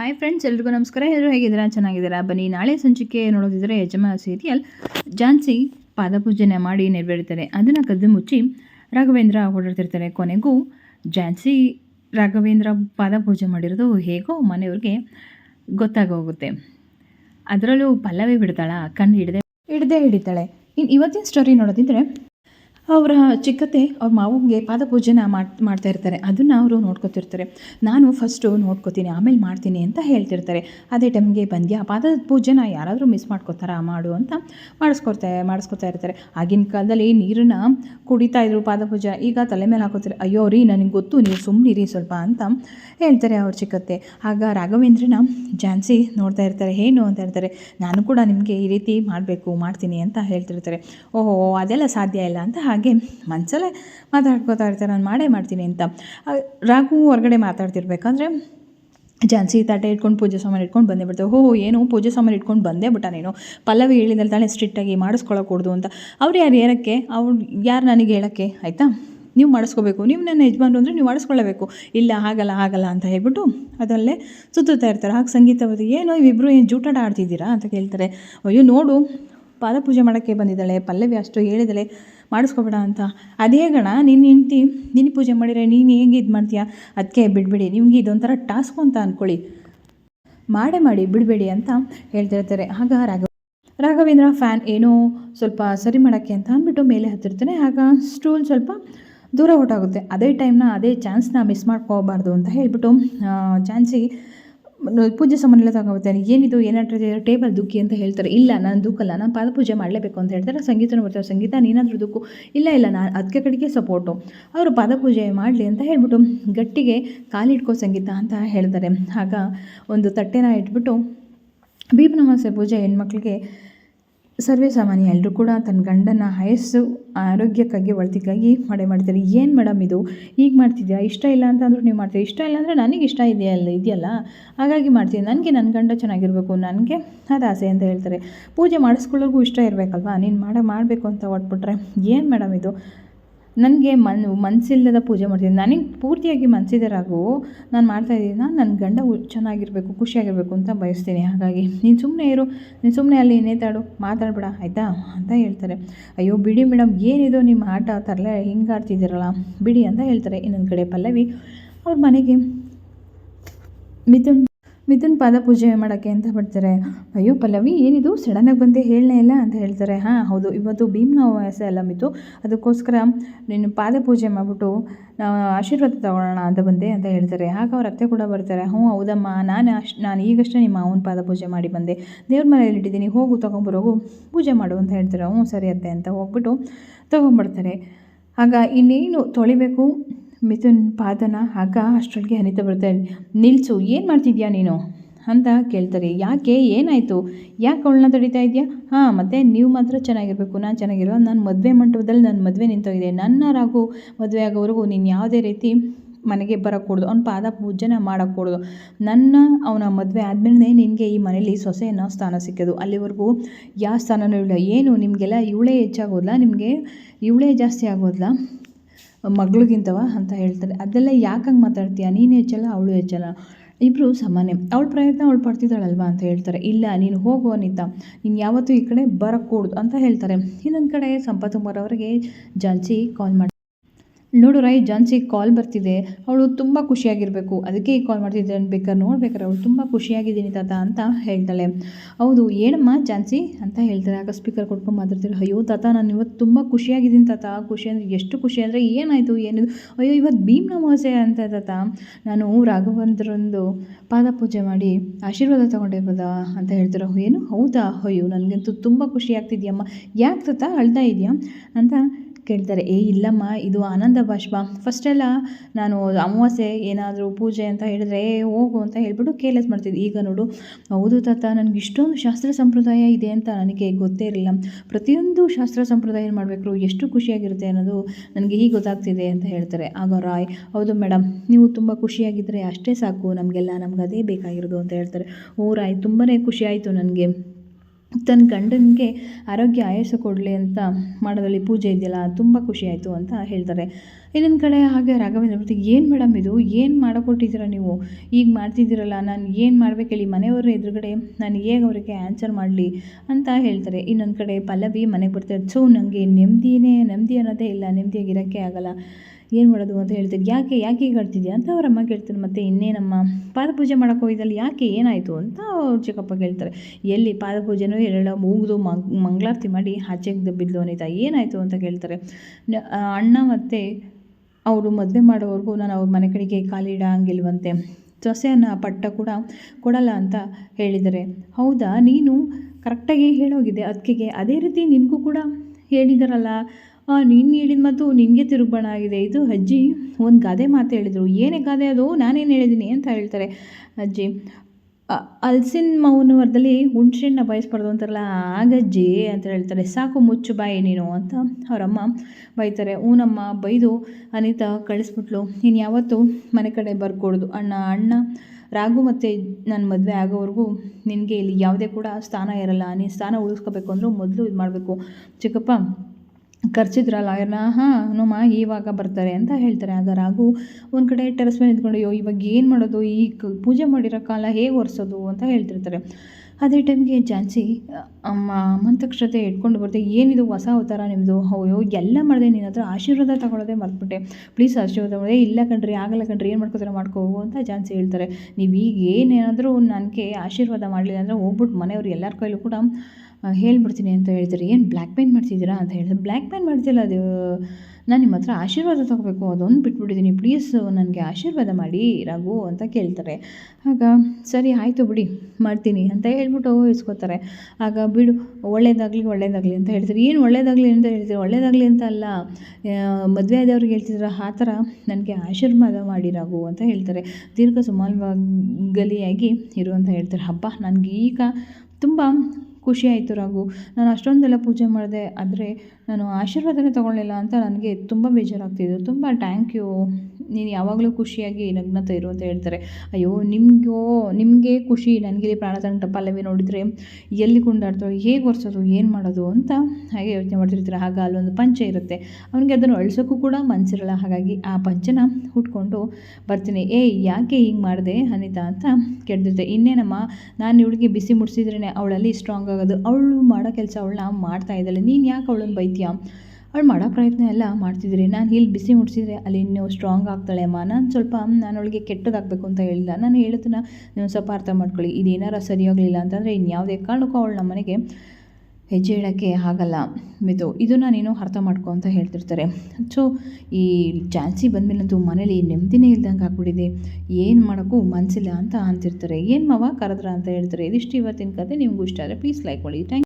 Hi friends ಎಲ್ರಿಗೂ ನಮಸ್ಕಾರ. ಎಲ್ಲರೂ ಹೇಗಿದ್ದೀರಾ? ಚೆನ್ನಾಗಿದ್ದೀರಾ? ಬನ್ನಿ, ನಾಳೆ ಸಂಚಿಕೆ ನೋಡೋದಿದ್ರೆ ಯಜಮಾನ ಸೀರಿಯಲ್ ಝಾನ್ಸಿ ಪಾದಪೂಜನೆ ಮಾಡಿ ನೆರವೇರ್ತಾರೆ ಅದನ್ನು ಕದ್ದು ಮುಚ್ಚಿ ರಾಘವೇಂದ್ರ ಓಡಾಡ್ತಿರ್ತಾರೆ ಕೊನೆಗೂ. ಝಾನ್ಸಿ ರಾಘವೇಂದ್ರ ಪಾದಪೂಜೆ ಮಾಡಿರೋದು ಹೇಗೋ ಮನೆಯವ್ರಿಗೆ ಗೊತ್ತಾಗೋಗುತ್ತೆ ಅದರಲ್ಲೂ ಪಲ್ಲವಿ ಬಿಡ್ತಾಳ? ಕಣ್ಣು ಹಿಡ್ದೆ ಹಿಡ್ದೇ ಹಿಡಿತಾಳೆ. ಇನ್ನು ಇವತ್ತಿನ ಸ್ಟೋರಿ ನೋಡೋದಿದ್ರೆ ಅವರ ಚಿಕ್ಕತೆ, ಅವ್ರ ಮಾವಂಗೆ ಪಾದಪೂಜೆನ ಮಾಡಿ ಮಾಡ್ತಾ ಇರ್ತಾರೆ ಅದನ್ನು ಅವರು ನೋಡ್ಕೊತಿರ್ತಾರೆ. ನಾನು ಫಸ್ಟು ನೋಡ್ಕೋತೀನಿ, ಆಮೇಲೆ ಮಾಡ್ತೀನಿ ಅಂತ ಹೇಳ್ತಿರ್ತಾರೆ. ಅದೇ ಟೈಮ್ಗೆ ಬಂದ್ಯಾ ಪಾದ ಪೂಜೆನ ಯಾರಾದರೂ ಮಿಸ್ ಮಾಡ್ಕೋತಾರ, ಮಾಡು ಅಂತ ಮಾಡಿಸ್ಕೊಡ್ತಾ ಮಾಡಿಸ್ಕೊತಾ ಇರ್ತಾರೆ ಆಗಿನ ಕಾಲದಲ್ಲಿ ನೀರನ್ನು ಕುಡಿತಾ ಇದ್ರು ಪಾದಪೂಜೆ, ಈಗ ತಲೆ ಮೇಲೆ ಹಾಕೋತಾರೆ, ಅಯ್ಯೋ ರೀ, ನನಗೆ ಗೊತ್ತು, ನೀವು ಸುಮ್ಮನಿರಿ ಸ್ವಲ್ಪ ಅಂತ ಹೇಳ್ತಾರೆ ಅವ್ರ ಚಿಕ್ಕತ್ತೆ. ಆಗ ರಾಘವೇಂದ್ರನ ಜಾನ್ಸಿ ನೋಡ್ತಾ ಇರ್ತಾರೆ ಏನು? ಅಂತ ಹೇಳ್ತಾರೆ. ನಾನು ಕೂಡ ನಿಮಗೆ ಈ ರೀತಿ ಮಾಡಬೇಕು, ಮಾಡ್ತೀನಿ ಅಂತ ಹೇಳ್ತಿರ್ತಾರೆ. ಓಹೋ, ಅದೆಲ್ಲ ಸಾಧ್ಯ ಇಲ್ಲ ಅಂತ ಹಾಗೆ ಮನಸಲ್ಲೇ ಮಾತಾಡ್ಕೋತಾ ಇರ್ತಾರೆ, ನಾನು ಮಾಡೇ ಮಾಡ್ತೀನಿ ಅಂತ. ರಾಘು ಹೊರಗಡೆ ಮಾತಾಡ್ತಿರ್ಬೇಕಂದ್ರೆ ಝಾನ್ಸಿ ತಟ್ಟೆ ಇಟ್ಕೊಂಡು ಪೂಜೆ ಸಾಮಾನು ಇಟ್ಕೊಂಡು ಬಂದೇ ಬಿಡ್ತೇವೆ ಓಹೋ, ಏನು ಪೂಜೆ ಸಾಮಾನು ಇಟ್ಕೊಂಡು ಬಂದೇ ಬಿಟ್ಟ ನೀನು? ಪಲ್ಲವಿ ಹೇಳಿದಲ್ಲಿ ತಾನೇ ಸ್ಟ್ರಿಕ್ಟಾಗಿ ಮಾಡಿಸ್ಕೊಳ್ಳೋಕೂಡ್ದು ಅಂತ. ಅವ್ರು ಯಾರು ಏನಕ್ಕೆ? ಅವ್ರು ಯಾರು ನನಗೆ ಹೇಳೋಕ್ಕೆ? ಆಯಿತಾ? ನೀವು ಮಾಡಿಸ್ಕೋಬೇಕು. ನೀವು ನನ್ನ ಯಜಮಾನ್ರು ಅಂದರೆ ನೀವು ಮಾಡಿಸ್ಕೊಳ್ಳಬೇಕು ಇಲ್ಲ ಆಗಲ್ಲ ಆಗಲ್ಲ ಅಂತ ಹೇಳ್ಬಿಟ್ಟು ಅದರಲ್ಲೇ ಸುತ್ತುತ್ತಾ ಇರ್ತಾರೆ. ಹಾಗೆ ಸಂಗೀತವಾದ ಏನೋ ಇವಿಬ್ಬರು ಏನು ಜೂಟಾಟ ಆಡ್ತಿದ್ದೀರಾ ಅಂತ ಕೇಳ್ತಾರೆ. ಅಯ್ಯೋ, ನೋಡು, ಪಾದಪೂಜೆ ಮಾಡೋಕ್ಕೆ ಬಂದಿದ್ದಾಳೆ, ಪಲ್ಲವಿ ಅಷ್ಟು ಹೇಳಿದಳೆ. ಮಾಡಿಸ್ಕೊಬೇಡ ಅಂತ. ಅದೇ ಗಣ, ನಿನ್ನ ಹೆಂಡ್ತಿ ನಿನ್ನ ಪೂಜೆ ಮಾಡಿದರೆ ನೀನು ಹೇಗೆ ಇದು ಮಾಡ್ತೀಯಾ? ಅದಕ್ಕೆ ಬಿಡಬೇಡಿ, ನಿಮಗೆ ಇದೊಂಥರ ಟಾಸ್ಕ್ ಅಂತ ಅಂದ್ಕೊಳ್ಳಿ ಮಾಡೇ ಮಾಡಿ, ಬಿಡಬೇಡಿ ಅಂತ ಹೇಳ್ತಿರ್ತಾರೆ ಆಗ ರಾಘವ ರಾಘವೇಂದ್ರ ಫ್ಯಾನ್ ಏನೋ ಸ್ವಲ್ಪ ಸರಿ ಮಾಡೋಕ್ಕೆ ಅಂತ ಅಂದ್ಬಿಟ್ಟು ಮೇಲೆ ಹತ್ತಿರ್ತಾನೆ. ಆಗ ಸ್ಟೂಲ್ ಸ್ವಲ್ಪ ದೂರ ಹೊಟ್ಟಾಗುತ್ತೆ ಅದೇ ಟೈಮ್ನ ಅದೇ ಚಾನ್ಸ್ನ ಮಿಸ್ ಮಾಡ್ಕೋಬಾರ್ದು ಅಂತ ಹೇಳ್ಬಿಟ್ಟು ಚಾನ್ಸಿಗೆ ಚಾನ್ಸಿ ಪೂಜೆ ಸಾಮಾನೆಲ್ಲ ತಗೊಂಡ್ಬರ್ತಾನೆ ಏನಿದು, ಏನಾದ್ರೂ ಟೇಬಲ್ ದುಃಖಿ ಅಂತ ಹೇಳ್ತಾರೆ. ಇಲ್ಲ, ನಾನು ದುಃಖಲ್ಲ, ನಾನು ಪಾದಪೂಜೆ ಮಾಡಲೇಬೇಕು ಅಂತ ಹೇಳ್ತಾರೆ. ಸಂಗೀತನೂ ಬರ್ತಾರೆ. ಸಂಗೀತ, ನೀನಾದರೂ ದುಃಖು. ಇಲ್ಲ ಇಲ್ಲ, ನಾನು ಅದಕ್ಕೆ ಕಡೆಗೆ ಸಪೋರ್ಟು ಅವರು ಪಾದಪೂಜೆ ಮಾಡಲಿ ಅಂತ ಹೇಳ್ಬಿಟ್ಟು ಗಟ್ಟಿಗೆ ಕಾಲಿಟ್ಕೋ ಸಂಗೀತ ಅಂತ ಹೇಳ್ತಾರೆ. ಆಗ ಒಂದು ತಟ್ಟೆನ ಇಟ್ಬಿಟ್ಟು ಭೀಮನಮಾಸೆ ಪೂಜೆ ಹೆಣ್ಮಕ್ಳಿಗೆ ಸರ್ವೇ ಸಾಮಾನ್ಯ ಎಲ್ಲರೂ ಕೂಡ ತನ್ನ ಗಂಡನ ಹಯಸ್ಸು ಆರೋಗ್ಯಕ್ಕಾಗಿ ಒಳ್ತಿಗಾಗಿ ಮಾಡೇ ಮಾಡ್ತಾರೆ. ಏನು ಮೇಡಮ್ ಇದು? ಈಗ ಮಾಡ್ತಿದ್ಯಾ? ಇಷ್ಟ ಇಲ್ಲ ಅಂತ ಅಂದ್ರೂ ನೀವು ಮಾಡ್ತೀರಿ. ಇಷ್ಟ ಇಲ್ಲ ಅಂದರೆ ನನಗೆ ಇಷ್ಟ ಇದೆಯಲ್ಲ ಇದೆಯಲ್ಲ? ಹಾಗಾಗಿ ಮಾಡ್ತೀನಿ ನನಗೆ ನನ್ನ ಗಂಡ ಚೆನ್ನಾಗಿರಬೇಕು. ನನಗೆ ಅದು ಆಸೆ ಅಂತ ಹೇಳ್ತಾರೆ. ಪೂಜೆ ಮಾಡಿಸ್ಕೊಳ್ಳೋರ್ಗೂ ಇಷ್ಟ ಇರಬೇಕಲ್ವಾ? ನೀನು ಮಾಡೋ ಮಾಡಬೇಕು ಅಂತ ಹೊಟ್ಬಿಟ್ರೆ ಏನು ಮೇಡಮ್ ಇದು? ನನಗೆ ಮನ್ ಮನಸ್ಸಿಲ್ಲದ ಪೂಜೆ ಮಾಡ್ತೀನಿ. ನನಗೆ ಪೂರ್ತಿಯಾಗಿ ಮನಸ್ಸಿದೆ ರಾಗು ನಾನು ನನ್ನ ಗಂಡ ಚೆನ್ನಾಗಿರಬೇಕು, ಖುಷಿಯಾಗಿರಬೇಕು ಅಂತ ಬಯಸ್ತೀನಿ. ಹಾಗಾಗಿ ನೀನು ಸುಮ್ಮನೆ ಇರು, ನೀನು ಸುಮ್ಮನೆ ಅಲ್ಲಿ ನೇತಾಡು, ಮಾತಾಡಬೇಡ, ಆಯಿತಾ? ಅಂತ ಹೇಳ್ತಾರೆ. ಅಯ್ಯೋ, ಬಿಡಿ ಮೇಡಮ್ ಏನಿದು ನಿಮ್ಮ ಆಟ ತರಲೆ, ಹಿಂಗೆ ಆಡ್ತಿದ್ದೀರಲ್ಲ? ಬಿಡಿ ಅಂತ ಹೇಳ್ತಾರೆ. ಇನ್ನೊಂದು ಕಡೆ ಪಲ್ಲವಿ, ಅವ್ರ ಮನೆಗೆ ಮಿಥುನ್ ಮಿಥುನ್ ಪಾದ ಪೂಜೆ ಮಾಡೋಕ್ಕೆ ಅಂತ ಬರ್ತಾರೆ ಅಯ್ಯೋ ಪಲ್ಲವಿ, ಏನಿದು? ಸಡನ್ನಾಗಿ ಬಂದೆ ಹೇಳಲೇ ಇಲ್ಲ ಅಂತ ಹೇಳ್ತಾರೆ. ಹಾಂ, ಹೌದು. ಇವತ್ತು ಭೀಮ್ನ ಅಮಾವಾಸ್ಯೆ ಅಲ್ಲ ಮಿತು ಅದಕ್ಕೋಸ್ಕರ ನೀನು ಪಾದ ಪೂಜೆ ಮಾಡಿಬಿಟ್ಟು ಆಶೀರ್ವಾದ ತಗೊಳ್ಳೋಣ ಅಂತ ಬಂದೆ ಅಂತ ಹೇಳ್ತಾರೆ. ಆಗ ಅವ್ರ ಅತ್ತೆ ಕೂಡ ಬರ್ತಾರೆ. ಹ್ಞೂ, ಹೌದಮ್ಮ. ನಾನು ಅಶ್, ನಾನು ಈಗಷ್ಟೇ ನಿಮ್ಮ ಅವನ ಪಾದ ಪೂಜೆ ಮಾಡಿ ಬಂದೆ. ದೇವ್ರ ಮನೇಲಿ ಇಟ್ಟಿದ್ದೀನಿ. ಹೋಗು, ತೊಗೊಂಬರೋಗು, ಪೂಜೆ ಮಾಡು ಅಂತ ಹೇಳ್ತಾರೆ. ಹ್ಞೂ, ಸರಿ ಅತ್ತೆ ಅಂತ ಹೋಗ್ಬಿಟ್ಟು ತೊಗೊಂಬರ್ತಾರೆ. ಆಗ ಇನ್ನೇನು ತೊಳಿಬೇಕು? ಮಿಥುನ್ ಪಾದನ ಆಗ ಅಷ್ಟರೊಳಗೆ ಅನಿತಾ ಬರ್ತಾರೆ ನಿಲ್ಸು, ಏನು ಮಾಡ್ತಿದ್ಯಾ ನೀನು? ಅಂತ ಕೇಳ್ತಾರೆ. ಯಾಕೆ? ಏನಾಯಿತು? ಯಾಕೆ ಅವಳನ್ನ ತಡಿತಾ ಇದೆಯಾ? ಹಾಂ, ಮತ್ತು ನೀವು ಮಾತ್ರ ಚೆನ್ನಾಗಿರಬೇಕು, ನಾನು ಚೆನ್ನಾಗಿರೋ ನಾನು ಮದುವೆ ಮಂಟಪದಲ್ಲಿ ನನ್ನ ಮದುವೆ ನಿಂತೋಗಿದೆ. ನನ್ನ ರಾಗು ಮದುವೆ ಆಗೋವರೆಗೂ ನೀನು ಯಾವುದೇ ರೀತಿ ಮನೆಗೆ ಬರೋಕ್ಕೂಡ್ದು ಅವ್ನ ಪಾದ ಪೂಜೆನ ಮಾಡೋಕ್ಕೂಡ್ದು ನನ್ನ, ಅವನ ಮದುವೆ ಆದಮೇಲೆ ನಿನಗೆ ಈ ಮನೇಲಿ ಸೊಸೆ ಸ್ಥಾನ ಸಿಕ್ಕೋದು ಅಲ್ಲಿವರೆಗೂ ಯಾವ ಸ್ಥಾನನೂ ಇಲ್ಲ. ಏನು, ನಿಮಗೆಲ್ಲ ಇವಳೇ ಹೆಚ್ಚಾಗೋದ್ಲ? ನಿಮಗೆ ಇವಳೇ ಜಾಸ್ತಿ ಆಗೋದ್ಲ? ಮಗಳಿಗಿಂತವ ಅಂತ ಹೇಳ್ತಾರೆ. ಅದೆಲ್ಲ ಯಾಕೆ ಹಂಗೆ ಮಾತಾಡ್ತೀಯ? ನೀನು ಹೆಚ್ಚಲ್ಲ ಅವಳು ಹೆಚ್ಚಲ್ಲ ಇಬ್ಬರು ಸಮಾನೆ. ಅವಳ ಪ್ರಯತ್ನ ಅವಳು ಪಡ್ತಿದ್ದಾಳಲ್ವಾ ಅಂತ ಹೇಳ್ತಾರೆ. ಇಲ್ಲ, ನೀನು ಹೋಗು ಅನಿತಾ ನೀನು ಯಾವತ್ತೂ ಈ ಕಡೆ ಬರೋಕ್ಕೂಡ್ದು ಅಂತ ಹೇಳ್ತಾರೆ. ಇನ್ನೊಂದು ಕಡೆ ಸಂಪತ್ ಕುಮಾರ್ ಅವರಿಗೆ ಜಾನ್ಸಿ ಕಾಲ್ ಮಾಡಿ ನೋಡು ರೈ, ಜಾನ್ಸಿ ಕಾಲ್ ಬರ್ತಿದೆ. ಅವಳು ತುಂಬ ಖುಷಿಯಾಗಿರಬೇಕು. ಅದಕ್ಕೆ ಈ ಕಾಲ್ ಮಾಡ್ತಿದ್ದೆ ಬೇಕಾದ್ರೆ ನೋಡ್ಬೇಕಾರೆ ಅವಳು ತುಂಬ ಖುಷಿಯಾಗಿದ್ದೀನಿ ತಾತ ಅಂತ ಹೇಳ್ತಾಳೆ. ಹೌದು, ಏನಮ್ಮ ಜಾನ್ಸಿ ಅಂತ ಹೇಳ್ತಾರೆ. ಆಗ ಸ್ಪೀಕರ್ ಕೊಟ್ಕೊಂಡು ಮಾತಾಡ್ತಾರೆ ಅಯ್ಯೋ ತಾತ, ನಾನು ಇವತ್ತು ತುಂಬ ಖುಷಿಯಾಗಿದ್ದೀನಿ ತಾತ. ಖುಷಿ ಅಂದರೆ ಎಷ್ಟು ಖುಷಿ ಅಂದರೆ ಏನಾಯಿತು, ಏನಿದು? ಅಯ್ಯೋ, ಇವತ್ತು ಭೀಮ್ನ ಅಮಾವಾಸ್ಯೆ ಅಂತ ತಾತ. ನಾನು ರಾಘವೇಂದ್ರಂದು ಪಾದ ಪೂಜೆ ಮಾಡಿ ಆಶೀರ್ವಾದ ತೊಗೊಂಡಿರ್ಬೋದಾ ಅಂತ ಹೇಳ್ತಾರೆ. ಏನು? ಹೌದಾ? ಅಯ್ಯೋ, ನನಗಂತೂ ತುಂಬ ಖುಷಿ ಆಗ್ತಿದ್ಯಮ್ಮ. ಯಾಕೆ ತಾತ ಅಳ್ತಾ ಇದೆಯಾ? ಅಂತ ಕೇಳ್ತಾರೆ, ಏ, ಇಲ್ಲಮ್ಮ, ಇದು ಆನಂದ ಬಾಷ್ಪ. ಫಸ್ಟೆಲ್ಲ ನಾನು ಅಮಾವಾಸ್ಯೆ ಏನಾದರೂ ಪೂಜೆ ಅಂತ ಹೇಳಿದ್ರೆ, ಏ, ಹೋಗು ಅಂತ ಹೇಳ್ಬಿಟ್ಟು ಕೇರ್ಲೆಸ್ ಮಾಡ್ತಿದ್ದೆ. ಈಗ ನೋಡು, ಹೌದು ತಾತ, ನನಗೆ ಇಷ್ಟೊಂದು ಶಾಸ್ತ್ರ ಸಂಪ್ರದಾಯ ಇದೆ ಅಂತ ನನಗೆ ಗೊತ್ತೇ ಇರಲಿಲ್ಲ. ಪ್ರತಿಯೊಂದು ಶಾಸ್ತ್ರ ಸಂಪ್ರದಾಯ ಏನು ಮಾಡಬೇಕು? ಎಷ್ಟು ಖುಷಿಯಾಗಿರುತ್ತೆ ಅನ್ನೋದು ನನಗೆ ಈಗ ಗೊತ್ತಾಗ್ತಿದೆ ಅಂತ ಹೇಳ್ತಾರೆ. ಆಗ ರಾಯ್, ಹೌದು ಮೇಡಮ್ ನೀವು ತುಂಬ ಖುಷಿಯಾಗಿದ್ದರೆ ಅಷ್ಟೇ ಸಾಕು. ನಮಗೆಲ್ಲ ನಮ್ಗೆ ಅದೇ ಬೇಕಾಗಿರೋದು ಅಂತ ಹೇಳ್ತಾರೆ. ಓ, ರಾಯ್ ತುಂಬಾ ಖುಷಿ ಆಯಿತು ನನಗೆ. ತನ್ನ ಗಂಡನಿಗೆ ಆರೋಗ್ಯ ಆಯಸ್ಸು ಕೊಡಲಿ ಅಂತ ಮಾಡೋದ್ರಲ್ಲಿ ಪೂಜೆ ಇದೆಯಲ್ಲ, ತುಂಬ ಖುಷಿ ಆಯಿತು ಅಂತ ಹೇಳ್ತಾರೆ. ಇನ್ನೊಂದು ಕಡೆ ಹಾಗೆ ರಾಘವೇಂದ್ರ ಮೂರ್ತಿ ಏನು ಮೇಡಮ್ ಇದು? ಏನು ಮಾಡಿಕೊಟ್ಟಿದ್ದೀರ ನೀವು? ಈಗ ಮಾಡ್ತಿದ್ದೀರಲ್ಲ, ನಾನು ಏನು ಮಾಡಬೇಕೇಳಿ ಹೇಳಿ ಮನೆಯವರ ಎದುರುಗಡೆ ನಾನು ಹೇಗೆ ಅವರಿಗೆ ಆನ್ಸರ್ ಮಾಡಲಿ? ಅಂತ ಹೇಳ್ತಾರೆ. ಇನ್ನೊಂದು ಕಡೆ ಪಲ್ಲವಿ ಮನೆಗೆ ಬರ್ತಾರೆ ಸೊ ನನಗೆ ನೆಮ್ಮದಿನೇ ನೆಮ್ಮದಿ ಅನ್ನೋದೇ ಇಲ್ಲ ನೆಮ್ಮದಿಯಾಗಿರೋಕ್ಕೆ ಆಗಲ್ಲ. ಏನು ಮಾಡೋದು ಅಂತ ಹೇಳ್ತಾರೆ ಯಾಕೆ ಯಾಕೆ ಹೀಗೆ ಅಂತ ಅವ್ರ ಅಮ್ಮ ಕೇಳ್ತಾರೆ ಮತ್ತು ಇನ್ನೇನಮ್ಮ ಪಾದಪೂಜೆ ಮಾಡೋಕೆ ಹೋಗಿದ್ದಲ್ಲಿ ಯಾಕೆ ಏನಾಯಿತು ಅಂತ ಅವ್ರ ಚಿಕ್ಕಪ್ಪ ಕೇಳ್ತಾರೆ. ಎಲ್ಲಿ ಪಾದಪೂಜೆನೂ ಎಲ್ಲ ಮುಗಿದು ಮಂಗಳಾರತಿ ಮಾಡಿ ಆಚೆಗೆ ಬಿದ್ದು ಅನಿತಾ. ಏನಾಯಿತು ಅಂತ ಕೇಳ್ತಾರೆ. ಅಣ್ಣ ಮತ್ತೆ ಅವರು ಮದುವೆ ಮಾಡೋವರೆಗೂ ನಾನು ಅವ್ರ ಮನೆ ಕಡೆಗೆ ಕಾಲಿಡಂಗಿಲ್ವಂತೆ ಸೊಸೆಯನ್ನ ಪಟ್ಟ ಕೂಡ ಕೊಡಲ್ಲ ಅಂತ ಹೇಳಿದ್ದಾರೆ. ಹೌದಾ? ನೀನು ಕರೆಕ್ಟಾಗಿ ಹೇಳೋಗಿದೆ. ಅದಕ್ಕೆ ಅದೇ ರೀತಿ ನಿನಗೂ ಕೂಡ ಹೇಳಿದಾರಲ್ಲ. ನೀನು ಹೇಳಿದ ಮಾತು ನಿನಗೆ ತಿರುಗ್ಬಣ ಆಗಿದೆ. ಇದು ಅಜ್ಜಿ ಒಂದು ಗಾದೆ ಮಾತು ಹೇಳಿದರು. ಏನೇ ಗಾದೆ ಅದು ನಾನೇನು ಹೇಳಿದ್ದೀನಿ ಅಂತ ಹೇಳ್ತಾರೆ ಅಜ್ಜಿ. ಅಲ್ಸಿನ್ ಹಲ್ಸಿನ ಮೌನವರದಲ್ಲಿ ಹುಣ್ಸೆಣ್ಣ ಬಯಸ್ಬಾರ್ದು ಅಂತಾರಲ್ಲ ಆಗಜ್ಜಿ ಅಂತ ಹೇಳ್ತಾರೆ. ಸಾಕು ಮುಚ್ಚು ಬಾಯಿ ನೀನು ಅಂತ ಅವರಮ್ಮ ಬೈತಾರೆ. ಊನಮ್ಮ, ಬೈದು ಅನಿತಾ ಕಳಿಸ್ಬಿಟ್ಲು. ನೀನು ಯಾವತ್ತೂ ಮನೆ ಕಡೆ ಬರ್ಕೊಡೋದು. ಅಣ್ಣ ಅಣ್ಣ, ರಾಘು ಮತ್ತು ನನ್ನ ಮದುವೆ ಆಗೋವರೆಗೂ ನಿನಗೆ ಇಲ್ಲಿ ಯಾವುದೇ ಕೂಡ ಸ್ಥಾನ ಇರಲ್ಲ. ನೀನು ಸ್ಥಾನ ಉಳಿಸ್ಕೋಬೇಕು ಅಂದರೂ ಮೊದಲು ಇದು ಮಾಡಬೇಕು ಚಿಕ್ಕಪ್ಪ ಕರ್ಸಿದ್ರಲ್ಲ ಲಾಯರ್ನ ಹಾಂ, ಹನುಮ ಇವಾಗ ಬರ್ತಾರೆ ಅಂತ ಹೇಳ್ತಾರೆ. ಆಗ ರಾಘು ಒಂದು ಕಡೆ ಟೆರೆಸ್ ಮೇಲೆ ನಿಂತ್ಕೊಂಡು, ಅಯ್ಯೋ, ಇವಾಗ ಏನು ಮಾಡೋದು? ಈ ಪೂಜೆ ಮಾಡಿರೋ ಕಾಲ ಹೇಗೆ ಒರೆಸೋದು? ಅಂತ ಹೇಳ್ತಿರ್ತಾರೆ. ಅದೇ ಟೈಮ್ಗೆ ಝಾನ್ಸಿ, ಅಮ್ಮ ಮಂತಕ್ಷತೆ ಇಟ್ಕೊಂಡು ಬರ್ತೆ ಏನಿದು ಹೊಸ ಅವತಾರ ನಿಮ್ಮದು ಅಯ್ಯೋ, ಎಲ್ಲ ಮಾಡಿದೆ, ನಿನ್ನ ಹತ್ರ ಆಶೀರ್ವಾದ ತಗೊಳ್ಳೋದೇ ಮರ್ತ್ಬಿಟ್ಟೆ. ಪ್ಲೀಸ್ ಆಶೀರ್ವಾದ ಮಾಡಿದೆ. ಇಲ್ಲ ಕಣ್ರಿ, ಆಗಲ್ಲ ಕಣ್ರಿ, ಏನು ಮಾಡ್ಕೋತಾರೆ ಮಾಡ್ಕೋ ಅಂತ ಝಾನ್ಸಿ ಹೇಳ್ತಾರೆ. ನೀವು ಈಗ ಏನೇನಾದರೂ ನನಗೆ ಆಶೀರ್ವಾದ ಮಾಡಲಿಲ್ಲ ಅಂದರೆ ಹೋಗ್ಬಿಟ್ಟು ಮನೆಯವ್ರು ಎಲ್ಲರ ಕೈಲೂ ಕೂಡ ಹೇಳ್ಬಿಡ್ತೀನಿ ಅಂತ ಹೇಳ್ತಾರೆ. ಏನು ಬ್ಲ್ಯಾಕ್ ಪೇನ್ ಮಾಡ್ತಿದ್ದೀರಾ ಅಂತ ಹೇಳಿದ್ರೆ ಬ್ಲ್ಯಾಕ್ ಪೇನ್ ಮಾಡ್ತಿಲ್ಲ, ಅದು ನಾನು ನಿಮ್ಮ ಹತ್ರ ಆಶೀರ್ವಾದ ತೊಗೋಬೇಕು, ಅದೊಂದು ಬಿಟ್ಬಿಟ್ಟಿದ್ದೀನಿ ಪ್ಲೀಸ್ ನನಗೆ ಆಶೀರ್ವಾದ ಮಾಡಿ, ರಘು ಅಂತ ಕೇಳ್ತಾರೆ. ಆಗ, ಸರಿ, ಆಯಿತು ಬಿಡಿ, ಮಾಡ್ತೀನಿ ಅಂತ ಹೇಳ್ಬಿಟ್ಟು ಇಸ್ಕೋತಾರೆ. ಆಗ, ಬಿಡು, ಒಳ್ಳೇದಾಗಲಿ ಒಳ್ಳೇದಾಗಲಿ ಅಂತ ಹೇಳ್ತಾರೆ. ಏನು ಒಳ್ಳೇದಾಗಲಿ ಅಂತ ಹೇಳ್ತೀರಿ? ಒಳ್ಳೇದಾಗಲಿ ಅಂತ ಅಲ್ಲ ಮದುವೆ ಆದವ್ರಿಗೆ ಹೇಳ್ತಿದ್ರು, ಆ ಥರ ನನಗೆ ಆಶೀರ್ವಾದ ಮಾಡಿ, ರಘು ಅಂತ ಹೇಳ್ತಾರೆ. ದೀರ್ಘ ಸುಮಾಲ್ವಾಗಲಿಯಾಗಿ ಇರು ಅಂತ ಹೇಳ್ತಾರೆ. ಹಬ್ಬ ನನಗೆ ತುಂಬ ಖುಷಿ ಆಯಿತು ರಾಘು. ನಾನು ಅಷ್ಟೊಂದೆಲ್ಲ ಪೂಜೆ ಮಾಡಿದೆ ಆದರೆ ನಾನು ಆಶೀರ್ವಾದನೇ ತೊಗೊಳ್ಳಿಲ್ಲ ಅಂತ ನನಗೆ ತುಂಬ ಬೇಜಾರಾಗ್ತಿದ್ದು ತುಂಬ ಥ್ಯಾಂಕ್ ಯು ನೀನು ಯಾವಾಗಲೂ ಖುಷಿಯಾಗಿ ನಗ್ನತ ಇರು ಅಂತ ಹೇಳ್ತಾರೆ. ಅಯ್ಯೋ, ನಿಮಗೋ, ನಿಮಗೆ ಖುಷಿ. ನನಗೆ ಪ್ರಾಣ ತಂಟ ಪಲ್ಲವಿ ನೋಡಿದರೆ ಎಲ್ಲಿ ಕುಂಡಾಡ್ತಾರೋ ಹೇಗೆ ಒರೆಸೋದು, ಏನು ಮಾಡೋದು ಅಂತ ಹಾಗೆ ಯೋಚನೆ ಮಾಡ್ತಿರ್ತಾರೆ. ಆಗ ಅಲ್ಲೊಂದು ಪಂಚೆ ಇರುತ್ತೆ. ಅವನಿಗೆ ಅದನ್ನು ಅಳಿಸೋಕ್ಕೂ ಕೂಡ ಮನಸ್ಸಿರಲ್ಲ ಹಾಗಾಗಿ ಆ ಪಂಚನ ಹುಟ್ಕೊಂಡು ಬರ್ತೀನಿ. ಏ ಯಾಕೆ ಹಿಂಗೆ ಮಾಡಿದೆ ಅನಿತಾ ಅಂತ ಕೇಳ್ತಿರ್ತೆ. ಇನ್ನೇನಮ್ಮ, ನಾನು ಇವಳಿಗೆ ಬಿಸಿ ಮುಡಿಸಿದ್ರೇ ಅವಳಲ್ಲಿ ಸ್ಟ್ರಾಂಗ್ ಆಗೋದು. ಅವಳು ಮಾಡೋ ಕೆಲಸ ಅವಳನ್ನ ಮಾಡ್ತಾ ಇದ್ದಾಳೆ. ನೀನು ಯಾಕೆ ಅವಳನ್ನ ಬೈತೀಯ? ಅವಳು ಮಾಡೋ ಪ್ರಯತ್ನ ಎಲ್ಲ ಮಾಡ್ತಿದ್ರಿ. ನಾನು ಇಲ್ಲಿ ಬಿಸಿ ಮುಡಿಸಿದ್ರೆ ಅಲ್ಲಿ ಇನ್ನೂ ಸ್ಟ್ರಾಂಗ್ ಆಗ್ತಾಳೆ ಅಮ್ಮ. ನಾನು ಸ್ವಲ್ಪ, ನಾನು ಅವಳಿಗೆ ಕೆಟ್ಟದಾಗಬೇಕು ಅಂತ ಹೇಳಿಲ್ಲ. ನಾನು ಹೇಳೋದನ್ನ ನೀವು ಸ್ವಲ್ಪ ಅರ್ಥ ಮಾಡ್ಕೊಳ್ಳಿ. ಇದೇನಾರ ಸರಿಯಾಗಲಿಲ್ಲ ಅಂತಂದರೆ ಇನ್ಯಾವುದೇ ಕಾರಣಕ್ಕೂ ಅವಳು ನಮ್ಮ ಮನೆಗೆ ಹೆಜ್ಜೆ ಇಡೋಕ್ಕೆ ಆಗಲ್ಲ. ಮಿತು, ಇದನ್ನು ನೀನು ಅರ್ಥ ಮಾಡ್ಕೊ ಅಂತ ಹೇಳ್ತಿರ್ತಾರೆ. ಸೊ ಈ ಝಾನ್ಸಿ ಬಂದಮೇಲಂತೂ ಮನೇಲಿ ನೆಮ್ಮದಿನೇ ಇಲ್ದಂಗೆ ಆಗ್ಬಿಟ್ಟಿದೆ. ಏನು ಮಾಡೋಕ್ಕೂ ಮನಸ್ಸಿಲ್ಲ ಅಂತ ಅಂತಿರ್ತಾರೆ. ಏನು ಮಾವ ಕರೆದ್ರ ಅಂತ ಹೇಳ್ತಾರೆ. ಇದಿಷ್ಟು ಇವತ್ತಿನ ಕತೆ. ನಿಮಗೂ ಇಷ್ಟ ಆದರೆ ಪ್ಲೀಸ್ ಲೈಕ್ ಮಾಡಿ ಥ್ಯಾಂಕ್